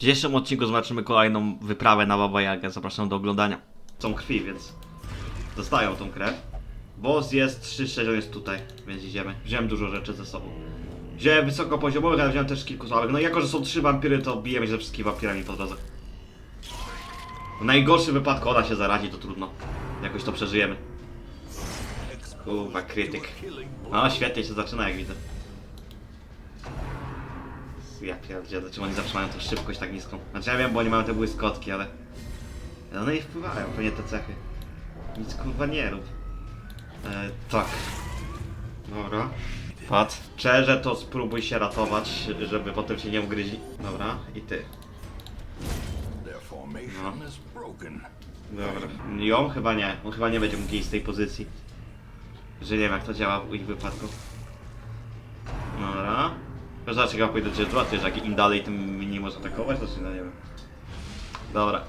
W dzisiejszym odcinku zobaczymy kolejną wyprawę na Baba Jagę. Zapraszam do oglądania. Są krwi, więc dostają tą krew. Boss jest 3-6, on jest tutaj, więc idziemy. Wziąłem dużo rzeczy ze sobą. Wziąłem wysokopoziomowych, ale wziąłem też kilku słabych. No i jako, że są trzy wampiry, to bijemy się ze wszystkimi wampirami po drodze. W najgorszym wypadku ona się zarazi, to trudno. Jakoś to przeżyjemy. Kurwa, krytyk. No, świetnie się zaczyna, jak widzę. Ja pierdzielę, czemu oni zawsze mają tą szybkość tak niską? Znaczy ja wiem, bo oni mają te błyskotki, ale... ale One nie wpływają, pewnie te cechy. Nic kurwa nie rób. E, tak. Dobra. Pat. Szczerze to spróbuj się ratować, żeby potem się nie ugryźli. Dobra, i ty. Broken. Dobra. Ją chyba nie. On chyba nie będzie mógł iść z tej pozycji. Że nie wiem jak to działa w ich wypadku. Jak ja pójdę do ciebie że jak im dalej, tym mniej można atakować, to czy no nie wiem. Dobra.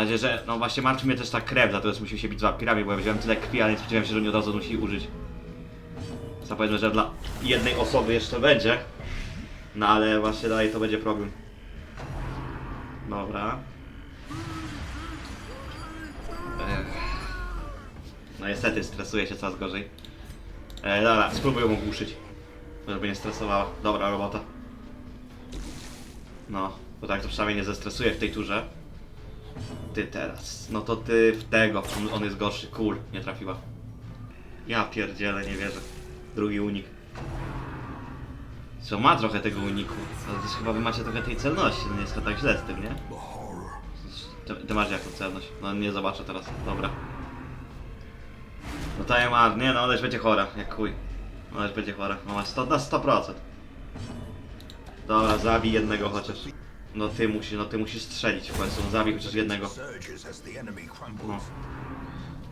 Mam nadzieję, że no właśnie martwi mnie też ta krew, dlatego że musimy się bić z wampirami, bo ja wziąłem tyle krwi, ale nie spodziewałem się, że oni od razu musi użyć. Co powiedzmy, że dla jednej osoby jeszcze będzie. No ale właśnie dalej to będzie problem. Dobra. Ech. No niestety stresuje się coraz gorzej. E, dobra, spróbuję ją ogłuszyć. Żeby nie stresowała. Dobra robota. No, bo tak to przynajmniej nie zestresuje w tej turze. Ty teraz. No to ty w tego. On, jest gorszy. Cool. Nie trafiła. Ja pierdzielę, nie wierzę. Drugi unik. Co ma trochę tego uniku. Ale też chyba wy macie trochę tej celności. No nie jest to tak źle z tym, nie? Ty, ty masz jaką celność? No nie zobaczę teraz. Dobra. No to ja ma. Nie no, ona już będzie chora. Jak chuj. Ona już będzie chora. No masz 100, na 100%. Dobra, zabij jednego chociaż. No ty musisz, no ty musisz strzelić w końcu. Zabij chociaż jednego. No.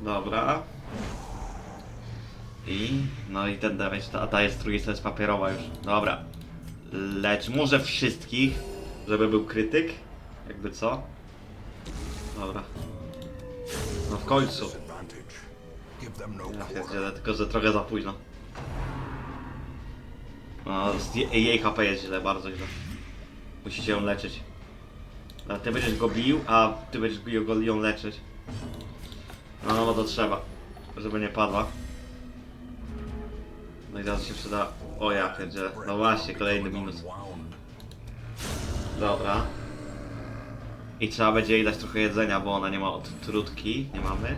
Dobra. I no i ten damage, ta, ta jest z drugiej strony jest papierowa już. Dobra. Lecz może wszystkich, żeby był krytyk. Jakby co? Dobra. No w końcu. Ja tylko że trochę za późno. No, jej HP jest źle, bardzo źle. Musicie ją leczyć. A ty będziesz go bił, a ty będziesz go ją leczyć. No, no to trzeba, żeby nie padła. No i teraz się przyda... O ja pierdzielę. No właśnie, kolejny minus. Dobra. I trzeba będzie jej dać trochę jedzenia, bo ona nie ma od trutki. Nie mamy.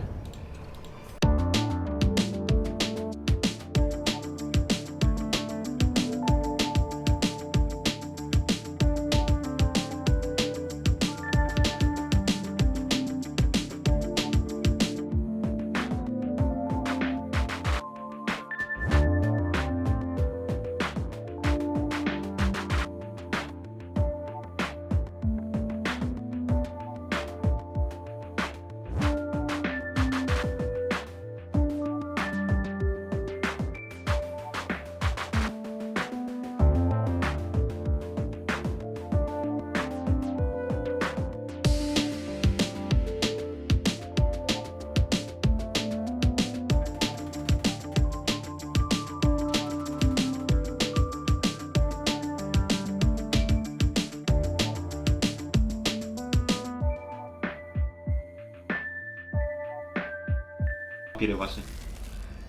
Piry właśnie.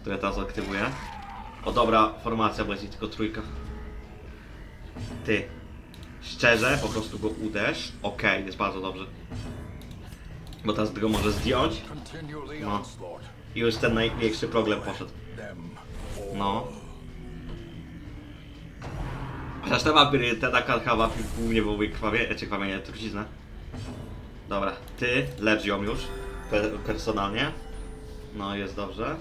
Ja teraz aktywuję. O dobra, formacja leci, tylko trójka. Ty. Szczerze, po prostu go uderz. Okej, jest bardzo dobrze. Bo teraz go może zdjąć. No. I już ten największy problem poszedł. No. Chociaż te wampiry, te taka chyba głównie były krwawie, czy krwawienie, truciznę. Dobra, ty lecz ją już, pe personalnie. No jest dobrze.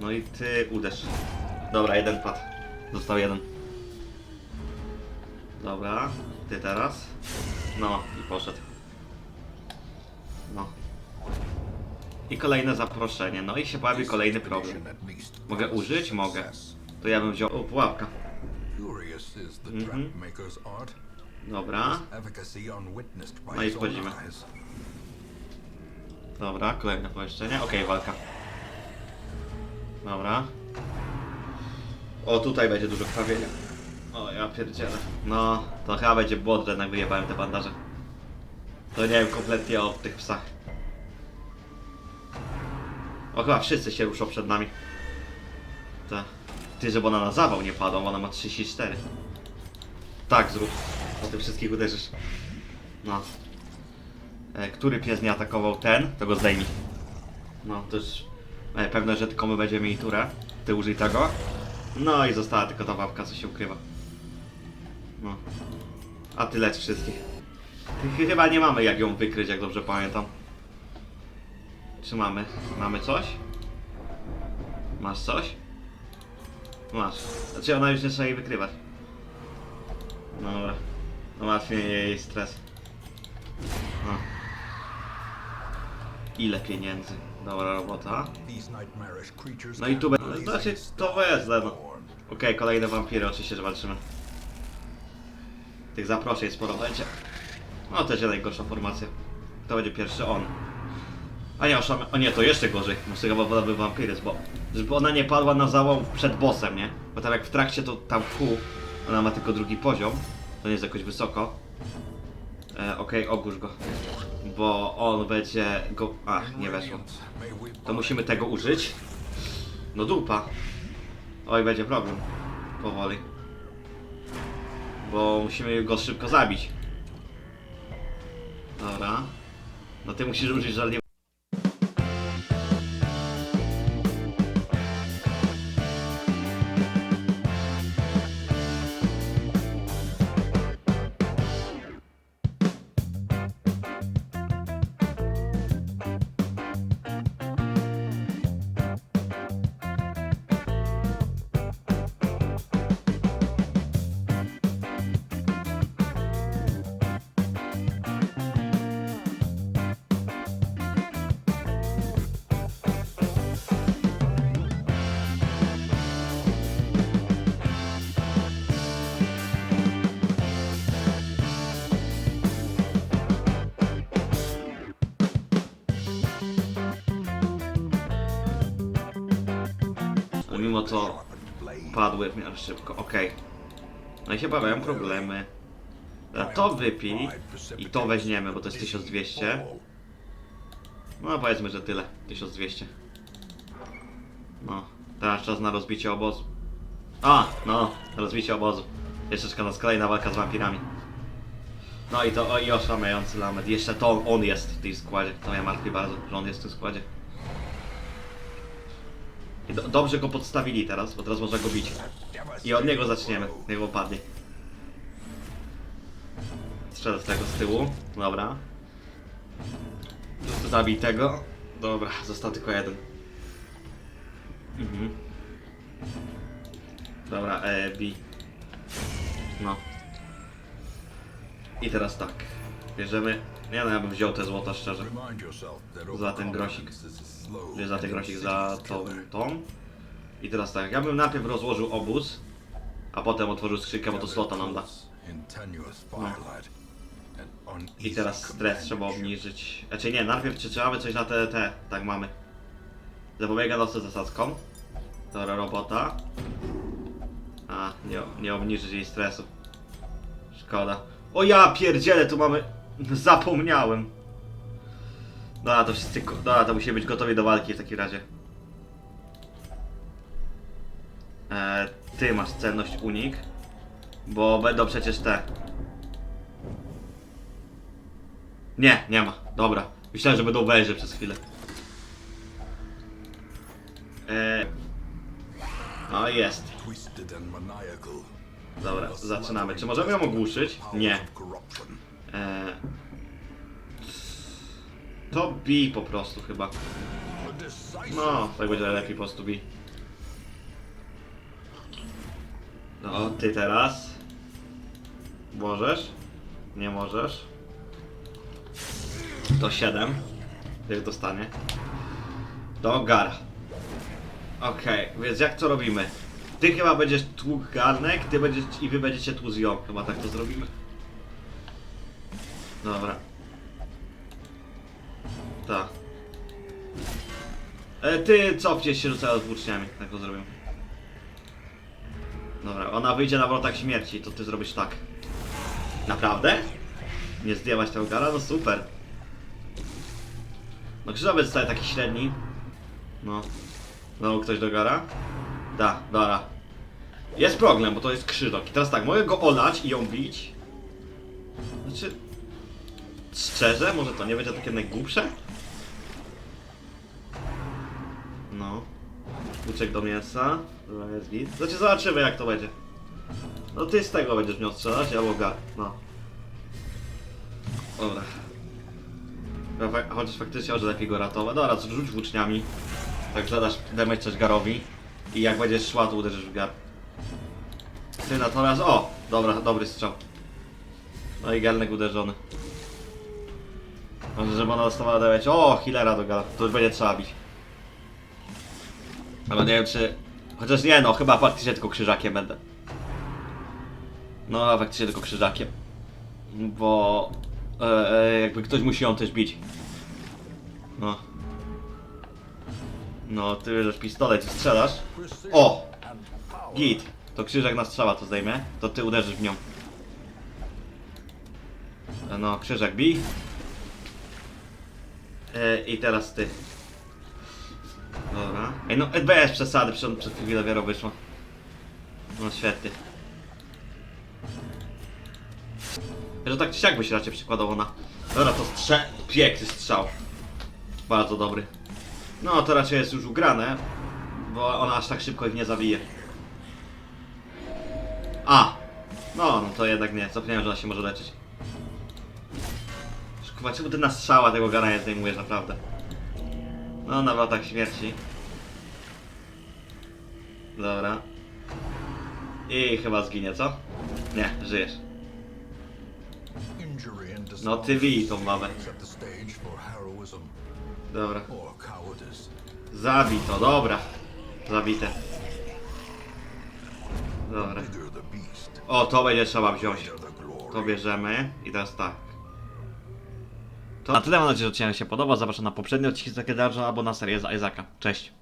No i ty uderz. Dobra, jeden padł. Został jeden. Dobra, ty teraz. No i poszedł. No. I kolejne zaproszenie. No i się pojawi kolejny problem. Mogę użyć? Mogę. To ja bym wziął... O, pułapka. Mhm. Dobra. No i wchodzimy. Dobra, kolejne pomieszczenie. Okej, walka. Dobra. O, tutaj będzie dużo krwawienia. O, ja pierdzielę. No, to chyba będzie błąd, że jednak wyjebałem te bandaże. To nie wiem kompletnie o tych psach. O, chyba wszyscy się ruszą przed nami. Ta. Ty, żeby ona na zawał nie padła, bo ona ma 34. Tak, zrób. Po tym wszystkich uderzysz. No. E, który pies nie atakował ten, to go zdejmij. No, to już e, pewne, że tylko my będziemy mieli turę. Ty użyj tego. No i została tylko ta babka, co się ukrywa. No. A ty lecz wszystkich. Ch- Chyba nie mamy jak ją wykryć, jak dobrze pamiętam. Czy mamy? Mamy coś? Masz coś? Masz. Znaczy ona już nie trzeba jej wykrywać. Dobra. Ułatwię jej stres. No. Ile pieniędzy? Dobra robota. No i tu będzie. Znaczy, to jest no. Okej, kolejne wampiry oczywiście, że walczymy. Tych zaproszeń sporo będzie. No też jest najgorsza formacja. To będzie pierwszy on. A nie, oszamy... O nie, to jeszcze gorzej. Muszę chyba wolałby wampiryzm, bo... Żeby ona nie padła na załom przed bossem, nie? Bo tak jak w trakcie to tam kół, ona ma tylko drugi poziom. To nie jest jakoś wysoko. E, Okej, ogórz go. Bo on będzie go... Ach, nie weszło. To musimy tego użyć. No dupa. Oj, będzie problem. Powoli. Bo musimy go szybko zabić. Dobra. No ty musisz użyć żal to padły w miarę szybko. Okej. No i się pojawiają problemy. Dobra, To wypij i to weźmiemy, bo to jest 1200. No powiedzmy, że tyle. 1200. No, teraz czas na rozbicie obozu. A, no, rozbicie obozu. Jeszcze nas kolejna walka z wampirami. No i to o, i oszałamiający lamet. Jeszcze to on, on jest w tym składzie. To mnie martwi bardzo, że on jest w tym składzie. Do, dobrze go podstawili teraz, bo teraz można go bić. I od niego zaczniemy. Niech opadnie. Strzelę z tego z tyłu. Dobra. Zabij tego. Dobra, został tylko jeden. Mhm. Dobra, e, bij. No. I teraz tak. Bierzemy. Nie no, ja bym wziął te złota szczerze. Za ten grosik. Bierz za ten grosik za tą, tą. I teraz tak, ja bym najpierw rozłożył obóz, a potem otworzył skrzynkę, bo to slota nam da. Uneasy I teraz stres trzeba obniżyć. Znaczy nie, najpierw czy trzeba by coś na te, te, tak mamy. Zapobiega nosy zasadzką. Dobra robota. A, nie, nie obniżyć jej stresu. Szkoda. O ja pierdzielę, tu mamy... Zapomniałem. Dobra, to wszyscy... Dobra, to musimy być gotowi do walki w takim razie. E, ty masz celność unik. Bo będą przecież te... Nie, nie ma. Dobra. Myślałem, że będą węże przez chwilę. E... No jest. Dobra, zaczynamy. Czy możemy ją ogłuszyć? Nie. E... To bij po prostu chyba. No, tak będzie lepiej po prostu bij. No, ty teraz. Możesz? Nie możesz? To 7. Ty dostanie. do Gara. Okej, więc jak to robimy? Ty chyba będziesz tłukł garnek, ty będziesz i wy będziecie tłuc ją. Chyba tak to zrobimy. Dobra. Tak. E, ty cofniesz się rzucając włóczniami, tak to zrobimy. Dobra, ona wyjdzie na wrotach śmierci, to ty zrobisz tak. Naprawdę? Nie zdjęłaś tego gara? No super. No krzyżowiec cały taki średni. No. Znowu ktoś do gara? Da, dobra. Jest problem, bo to jest krzyżok. I teraz tak, mogę go olać i ją bić. Znaczy... Szczerze? Może to nie będzie takie najgłupsze? No. Uciek do mięsa. Dobra, jest git. Znaczy zobaczymy jak to będzie. No ty z tego będziesz miał strzelać, ja boga. No. Dobra. Chociaż faktycznie może lepiej go ratować. Dobra, rzuć włóczniami. Tak zadasz damage też garowi. I jak będziesz szła, to uderzysz w gar. Ty natomiast. O! Dobra, dobry strzał. No i garnek uderzony. Może, żeby ona dostawała damage. O! Healera do gara. To już będzie trzeba bić. Ale nie wiem czy... Chociaż nie no, chyba faktycznie tylko krzyżakiem będę. No, faktycznie tylko krzyżakiem. Bo... E, e, jakby ktoś musi ją też bić. No. No, ty bierzesz pistolet i strzelasz. O! Git. To krzyżak na strzała to zdejmie. To ty uderzysz w nią. E, No, krzyżak bij. E, I teraz ty. Dobra. Ej no, bez przesady, on przed chwilą dopiero wyszło. No świetnie. Że tak czy siak by raczej przykładowo na... Dobra, to strze... Piękny strzał. Bardzo dobry. No, to raczej jest już ugrane, bo ona aż tak szybko ich nie zabije. A! No, no to jednak nie. Zapomniałem, że ona się może leczyć. Kurwa, czemu ty na strzała tego gana nie zdejmujesz naprawdę? No, na wrotach śmierci. Dobra. I chyba zginie, co? Nie, żyjesz. No ty bij tą heroism Dobra. Zabij to, dobra. Zabite. Dobra. O, to będzie trzeba wziąć. To bierzemy i teraz tak. To na tyle mam nadzieję, że odcinek się podoba. Zapraszam na poprzedni odcinek z Dungeon albo na serię z Isaaca. Cześć.